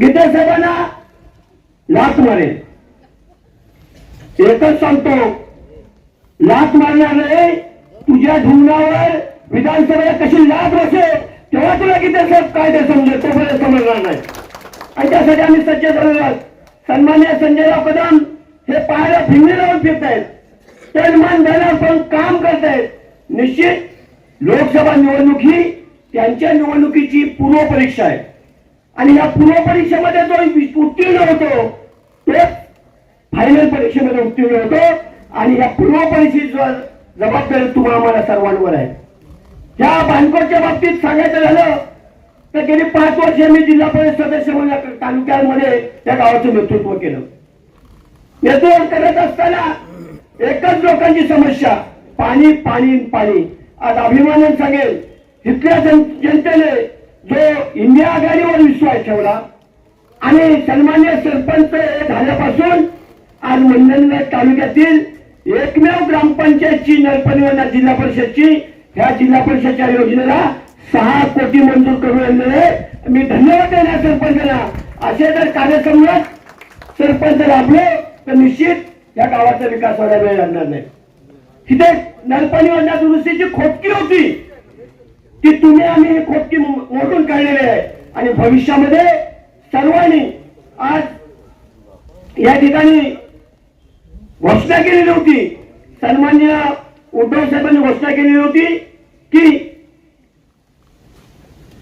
गीते साहेबांना लात मारेल. एकच सांगतो लात मारणारे तुझ्या जीवनावर विधानसभेला कशी लाच बसेल तेव्हा तुला गीते साहेब कायदे समजेल तोपर्यंत समजणार नाही. आणि त्यासाठी आम्ही सज्ज झालेलो आहोत. सन्मान्य संजयराव कदम हे पाहायला फिंगणी लावून फिरत आहेत तनमान धनावर पण काम करतायत. निश्चित लोकसभा निवडणूक ही त्यांच्या निवडणुकीची पूर्वपरीक्षा आहे. आणि या पूर्व परीक्षेमध्ये जो उत्तीर्ण होतो ते फायनल परीक्षेमध्ये उत्तीर्ण होतो. आणि या पूर्व परीक्षेची जबाबदारी तुम्हाला आम्हाला सर्वांवर आहे. या बांधकोटच्या बाबतीत सांगायचं झालं तर गेली पाच वर्ष मी जिल्हा परिषद सदस्य म्हणून तालुक्यांमध्ये त्या गावाचं नेतृत्व केलं. नेतृत्व करत असताना एकच लोकांची समस्या पाणी पाणी पाणी. आज अभिमानाने सांगेल इथल्या जन जनतेने जो इंडिया आघाडीवर विश्वास ठेवला आणि सन्मान्य सरपंच झाल्यापासून आज मंडणगड तालुक्यातील एकमेव ग्रामपंचायतची नरपणीवना जिल्हा परिषदची ह्या जिल्हा परिषदच्या योजनेला सहा कोटी मंजूर करून आणलेले मी धन्यवाद देणार सरपंचाला असे जर कार्यक्रम सरपंच लाभले तर निश्चित या गावाचा विकास व्हायला वेळ लागणार नाही. तिथे नरपणी योजना दुरुस्तीची खोपकी होती. ती तुम्ही आम्ही खोटकी मो- मोडून काढलेली आहे. आणि भविष्यामध्ये सर्वांनी आज या ठिकाणी घोषणा केलेली होती. सन्मान्य उद्धव साहेबांनी घोषणा केलेली होती की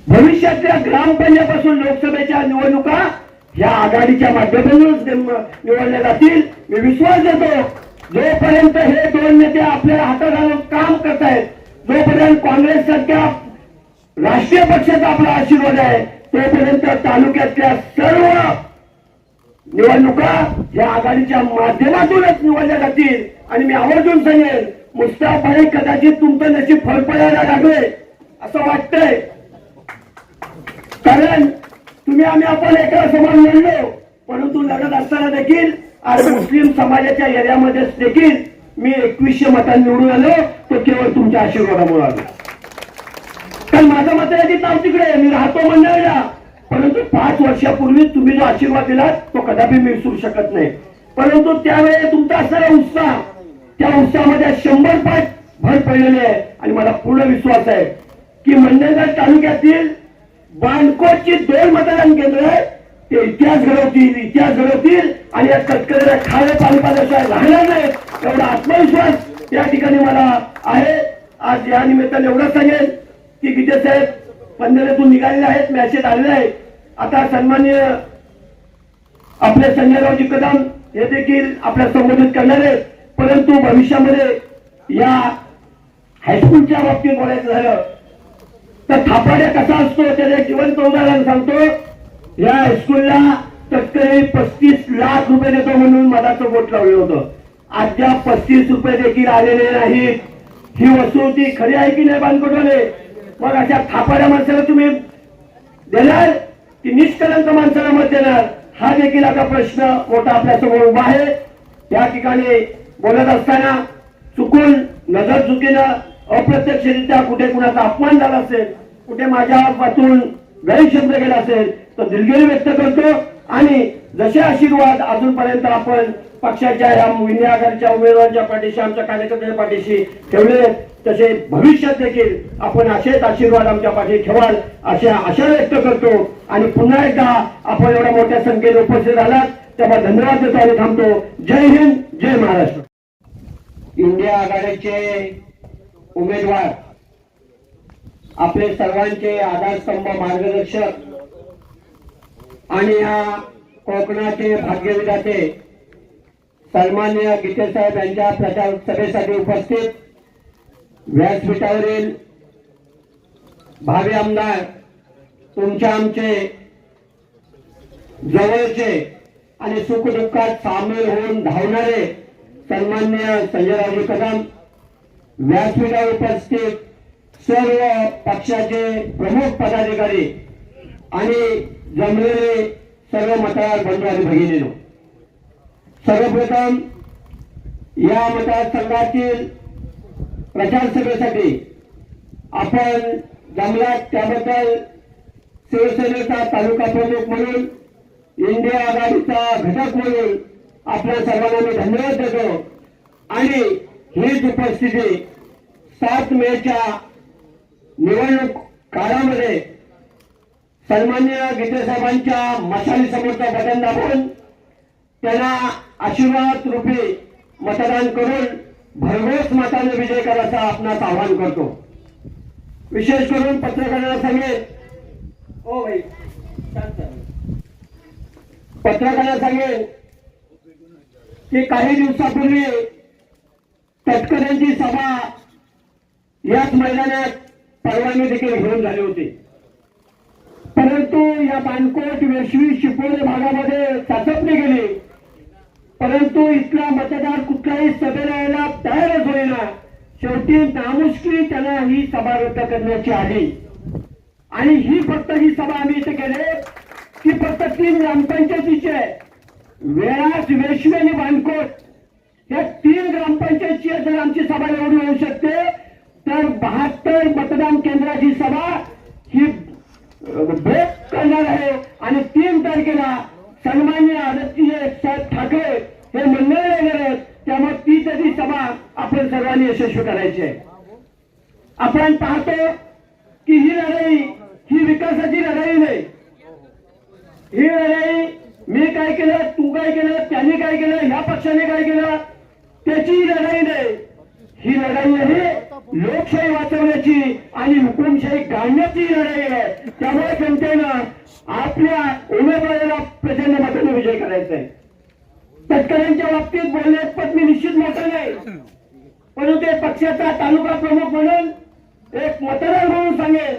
भविष्यातल्या ग्रामपंचायतपासून लोकसभेच्या निवडणुका या आघाडीच्या माध्यमातूनच निवडल्या जातील. मी विश्वास देतो जोपर्यंत हे दोन नेते आपल्या हातात आणून काम करतायत जोपर्यंत काँग्रेस सारख्या राष्ट्रीय पक्षाचा आपला आशीर्वाद आहे. तोपर्यंत तालुक्यातल्या सर्व निवडणुका या आघाडीच्या माध्यमातूनच निवडल्या जातील. आणि मी आवर्जून सांगेन मुस्ताफाई कदाचित तुमचं नशीब फळफळायला लागले असं वाटतंय. कारण तुम्ही आम्ही आपण एका समान लढलो परंतु लढत असताना देखील आज मुस्लिम समाजाच्या एरियामध्ये देखील मी एकवीसशे मतांनी निवडून आलो तो केवळ तुमच्या आशीर्वादामुळे आलो. कारण माझं मत यादीत नाव तिकडे मी राहतो मंडळला. परंतु पाच वर्षापूर्वी तुम्ही जो आशीर्वाद दिलात तो कदापि मी विसरू शकत नाही. परंतु त्यावेळेस तुमचा असणारा उत्साह त्या उत्साहामध्ये शंभर पाच भर पडलेली आहे. आणि मला पूर्ण विश्वास आहे की मंडळगड तालुक्यातील बांधकोटची दोन मतदान केंद्र आहे ते इतिहास घडवतील इतिहास घडवतील आणि या तटकऱ्याला खाऱ्या पाणीपाल्याशिवाय राहणार नाही एवढा आत्मविश्वास या ठिकाणी मला आहे. आज या निमित्ताने एवढं सांगेल की गीते साहेब पंधरातून निघालेले आहेत मॅसेज आलेले आहेत आता सन्मान्य आपले संजयरावजी कदम हे देखील आपल्या संबोधित करणार आहेत. परंतु भविष्यामध्ये या हायस्कूलच्या बाबतीत बोलायचं झालं तर थापाड्या कसा असतो त्याला जिवंत उदाहरण सांगतो. या हायस्कूलला तत्काळी पस्तीस लाख रुपये देतो म्हणून मनाचं बोट लावलं होतं. अद्याप पस्तीस रुपये देखील आलेले नाहीत. ही वस्तू खरी आहे की नाही बांधकोटवाले मग अशा थापाऱ्या माणसाला तुम्ही. देणार की निष्कलंक माणसाला मत देणार. हा देखील आता प्रश्न मोठा आपल्यासमोर उभा आहे. या ठिकाणी बोलत असताना चुकून नजर चुकीनं अप्रत्यक्षरित्या कुठे कुणाचा अपमान झाला असेल कुठे माझ्या वाचून गैरशब्द गेला असेल तर दिलगिरी व्यक्त करतो. आणि जसे आशीर्वाद अजूनपर्यंत आपण पक्षाच्या या इंडिया आघाडीच्या उमेदवारांच्या पाठीशी आमच्या कार्यकर्त्यांच्या पाठीशी ठेवले. तसे भविष्यात देखील आपण असेच आशीर्वाद आमच्या पाठी ठेवाल असे आशा व्यक्त करतो. आणि पुन्हा एकदा आपण एवढ्या मोठ्या संख्येने उपस्थित झालात तेव्हा धन्यवाद देतो आणि थांबतो. जय हिंद जय महाराष्ट्र. इंडिया आघाडीचे उमेदवार आपले सर्वांचे आधारस्तंभ मार्गदर्शक आणि या कोकणाचे भाग्यविधाते सन्मान्य गीते साहेब यांच्या प्रचार सभेसाठी उपस्थित. व्यासपीठावरील भावी आमदार तुमच्या आमचे जवळचे आणि सुखदुःखात सामील होऊन धावणारे सन्मान्य संजयराजे कदम व्यासपीठावर उपस्थित सर्व पक्षाचे प्रमुख पदाधिकारी आणि जमलेले सर्व मतदार बंधू आणि भगिनीनो. सर्वप्रथम या मतदारसंघातील प्रचार सभेसाठी आपण जमलात त्याबद्दल शिवसेनेचा तालुका प्रमुख म्हणून इंडिया आघाडीचा घटक म्हणून आपल्या सर्वांना मी धन्यवाद देतो. आणि हीच उपस्थिती सात मेच्या निवडणूक काळामध्ये सन्मान्य गीतेसाहेबांच्या मशाली समोरचं बटन दाबून त्यांना आशीर्वाद रूपी मतदान करून भरघोस मताने विजय करायचा आपणास आवाहन करतो. विशेष करून पत्रकारांना सांगेल हो भाई पत्रकारांना सांगेन की काही दिवसापूर्वी तटकऱ्यांची सभा याच मैदानात परवानगी देखील घेऊन झाली होती. परंतु या बाणकोट वेशवी शिपोरे भागामध्ये चाचपणी गेली परंतु इथला मतदार कुठल्याही सभेला यायला तयारच होईना शेवटी नामुष्की त्यांना ही सभा रद्द करण्याची आली आणि ही फक्त ही सभा आम्ही इथे केले. की फक्त तीन ग्रामपंचायतीचे वेळास वेशवे आणि बांधकोट या तीन ग्रामपंचायतची जर आमची सभा एवढी होऊ शकते तर बहात्तर मतदान केंद्राची सभा ही ब्रेक करणार आहे. आणि तीन तारखेला सन्मान्य आदित्य साहेब ठाकरे हे मंडळ येणार त्यामुळे ती तरी सभा आपण सर्वांनी यशस्वी करायची आहे. आपण पाहतो की ही लढाई ही विकासाची लढाई नाही. ही लढाई मी काय केलं तू काय केलं त्यांनी काय केलं ह्या पक्षाने काय केलं त्याची लढाई नाही. ही लढाई आहे लोकशाही वाचवण्याची आणि हुकुमशाही काढण्याची लढाई आहे. त्यामुळे जनतेनं आपल्या उमेदवाराला प्रचंड मताने विजय करायचा आहे शेतकऱ्यांच्या बाबतीत बोलण्यात पण मी निश्चित मोठं नाही. परंतु ते पक्षाचा तालुका प्रमुख म्हणून एक मतदार म्हणून सांगेल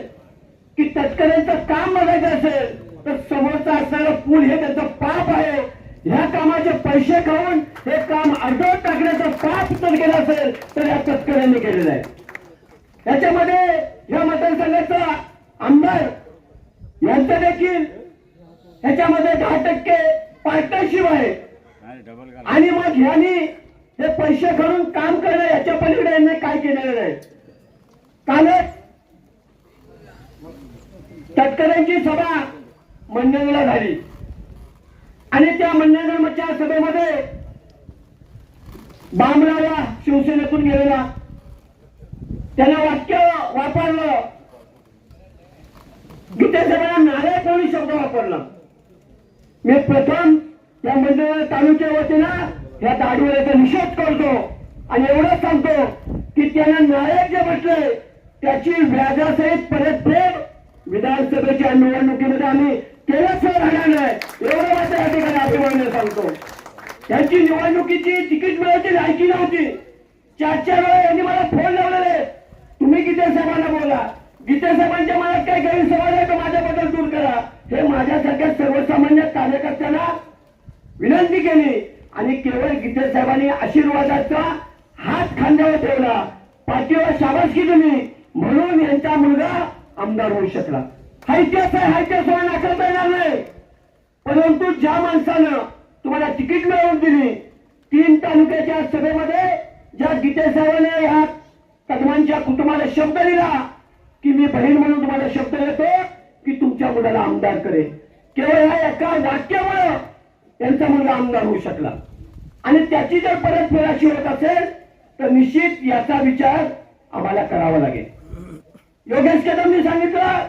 की तटकऱ्यांचं काम बघायचं असेल तर समोरचा असणारा पूल हे त्याचं पाप आहे. ह्या कामाचे पैसे खाऊन हे काम अर्धवट टाकण्याचं पाप जर केलं असेल तर या तटकऱ्यांनी केलेलं आहे. याच्यामध्ये या मतदारसंघाचा आमदार यांचं देखील ह्याच्यामध्ये दहा टक्के पार्टनरशिप आहे. आणि मग ह्यांनी हे पैसे घालून काम करणं याच्या पलीकडे यांनी काय केलेलं नाही. कालच तटकऱ्यांची सभा मंडळला झाली. आणि त्या मंडळच्या सभेमध्ये बामराला शिवसेनेतून गेलेला. त्यानं वाक्य वापरलं. गीतेसाहेबांना नारे कोणी शब्द वापरला? मी प्रथम या मंडळ तालुक्या वतीनं या दाढीवाल्याचा निषेध करतो आणि एवढंच सांगतो की त्यांना नायक जे म्हटले त्याची व्याजासहित परतफेड विधानसभेच्या निवडणुकीमध्ये आम्ही केलंच राहणार नाही. एवढं मात्र या ठिकाणी अभिमानाने सांगतो. त्यांची निवडणुकीची तिकीट मिळायची लायकी नव्हती. चार चार वेळा यांनी मला फोन लावलेले. तुम्ही गीते साहेबांना बोला. गीते साहेबांच्या मनात काय गैरसमज आहे तर माझ्याबद्दल दूर करा. हे माझ्यासारख्या सर्वसामान्य कार्यकर्त्यांना विनंती केली आणि केवळ गीते साहेबांनी आशीर्वादाचा हात खांद्यावर ठेवला. पाठीवर शाबासकी दिली. म्हणून यांचा मुलगा आमदार होऊ शकला. हा इतिहास आहे हा इतिहास नाकारता येणार नाही. परंतु ज्या माणसानं तुम्हाला तिकीट मिळवून दिली तीन तालुक्याच्या सभेमध्ये ज्या गीतेसाहेबाने ह्या कदमांच्या कुटुंबाला शब्द दिला की मी बहीण म्हणून तुम्हाला शब्द देतो मुलाला आमदार करेल. केवळ ह्या एका वाक्यामुळं त्यांचा मुलगा आमदार होऊ शकला. आणि त्याची जर परत फेराशी होत असेल तर निश्चित याचा विचार आम्हाला करावा लागेल. योगेश कदमनी सांगितलं